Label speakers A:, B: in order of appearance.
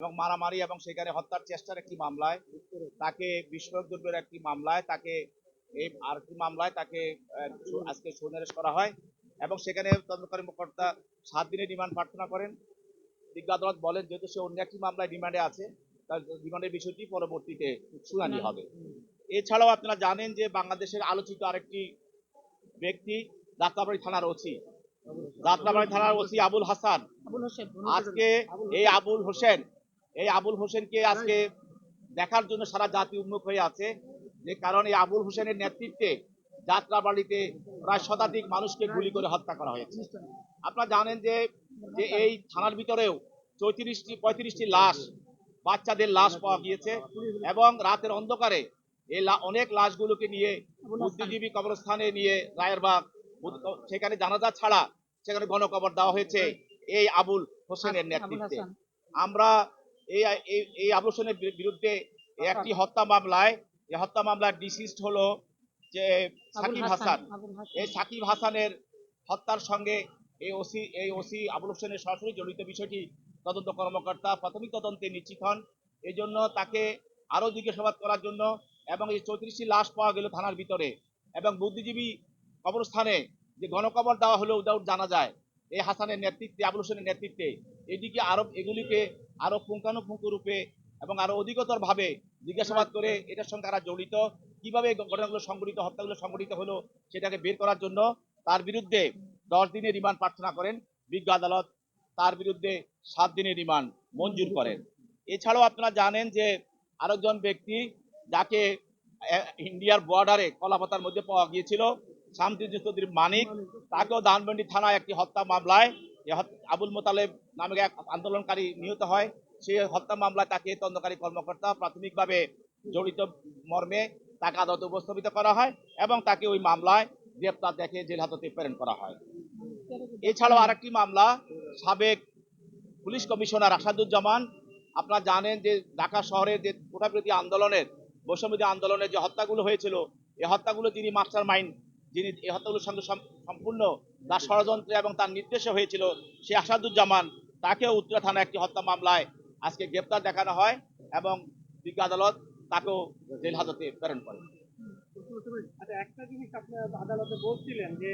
A: এবং মারামারি এবং সেখানে হত্যার চেষ্টার একটি মামলায় তাকে বিস্ফোরক দ্রব্যের একটি মামলায় তাকে এই আরেকটি মামলায় তাকে আজকে সুনারেশ করা হয় এবং সেখানে তদন্তকারী কর্তা সাত দিনের রিমান্ড প্রার্থনা করেন। বিজ্ঞ আদালত বলেন যেহেতু সে অন্য একটি মামলায় রিমান্ডে আছে তার রিমান্ডের বিষয়টি পরবর্তীতে শুনানি হবে। এছাড়াও আপনারা জানেন যে বাংলাদেশের আলোচিত আরেকটি ব্যক্তি যাত্রাবাড়ি থানার ওসি। যাত্রাবাড়ি থানার ওসি আবুল হাসান। আজকে এই আবুল হোসেন এই আবুল হোসেনকে আজকে দেখার জন্য সারা জাতি উন্মুখ হয়ে আছে। যে কারণ এই আবুল হোসেনের নেতৃত্বে যাত্রাবাড়িতে প্রায় শতাধিক মানুষকে গুলি করে হত্যা করা হয়েছে। আপনারা জানেন যে যে এই থানার ভিতরেও চৌত্রিশটি, পঁয়ত্রিশটি লাশ, বাচ্চাদের লাশ পাওয়া গিয়েছে এবং রাতের অন্ধকারে এই অনেক লাশগুলোকে নিয়ে বুদ্ধিজীবী কবরস্থানে নিয়ে রায়েরবাগ সেখানে জানাজা ছাড়া সেখানে গণকবর দেওয়া হয়েছে এই আবুল হোসেনের নেতৃত্বে। আমরা এই এই- বি- বিরুদ্ধে একটি হত্যা মামলায় এই হত্যা মামলার ডিসিস্ট হলো যে সাকিব
B: হাসান
A: এই সাকিব হাসানের হত্যার সঙ্গে এই ওসি এই ওসি আবুল হোসেনের সরাসরি জড়িত বিষয়টি তদন্ত কর্মকর্তা প্রাথমিক তদন্তে নিশ্চিত হন। এই জন্য তাকে আরও জিজ্ঞাসাবাদ করার জন্য এবং এই চৌত্রিশটি লাশ পাওয়া গেল থানার ভিতরে। এবং বুদ্ধিজীবী কবরস্থানে যে গণকবর দেওয়া হলো উদাউট জানা যায়। এই হাসানের নেতৃত্বে আবুল হোসেনের নেতৃত্বে এদিকে আরও এগুলিকে আরও পুঙ্খানুপুঙ্খ রূপে এবং আরও অধিকতর ভাবে জিজ্ঞাসাবাদ করে এটার সঙ্গে তারা জড়িত। কীভাবে ঘটনাগুলো সংঘটিত, হত্যাগুলো সংঘটিত হলো সেটাকে বের করার জন্য তার বিরুদ্ধে দশ দিনের রিমান্ড প্রার্থনা করেন বিজ্ঞ আদালত। তার বিরুদ্ধে সাত দিনের রিমান্ড মঞ্জুর করেন। এছাড়াও আপনারা জানেন যে আরেকজন ব্যক্তি যাকে ইন্ডিয়ার বর্ডারে কলাপাতার মধ্যে পাওয়া গিয়েছিল শামতিদ্দিন মানিক, তাকেও দানবন্ডি থানায় একটি হত্যা মামলায় আবুল মোতালেব নামে এক আন্দোলনকারী নিহত হয়। সেই হত্যা মামলায় তাকে তদন্তকারী কর্মকর্তা প্রাথমিকভাবে জড়িত মর্মে তাকে আদালতে উপস্থাপিত করা হয় এবং তাকে ওই মামলায় গ্রেপ্তার দেখে জেল হাজতে প্রেরণ করা হয়। এছাড়াও আরেকটি মামলা, সাবেক পুলিশ কমিশনার আসাদুজ্জামান, আপনারা জানেন যে ঢাকা শহরের যে কোটাবিরোধী আন্দোলনের, বৈষম্যবিরোধী আন্দোলনের যে হত্যাগুলো হয়েছিল এই হত্যাগুলো তিনি মাস্টার মাইন্ড যিনি এই হত্যাগুলোর সঙ্গে সম্পূর্ণ তার ষড়যন্ত্রে এবং তার নির্দেশে হয়েছিল সে আসাদুজ্জামান, তাকেও উত্তরা থানা একটি হত্যা মামলায় আজকে গ্রেপ্তার দেখানো হয় এবং বিজ্ঞ আদালত তাকেও জেল হাজতে প্রেরণ করে।
C: আচ্ছা একটা জিনিস আপনি আদালতে বলছিলেন যে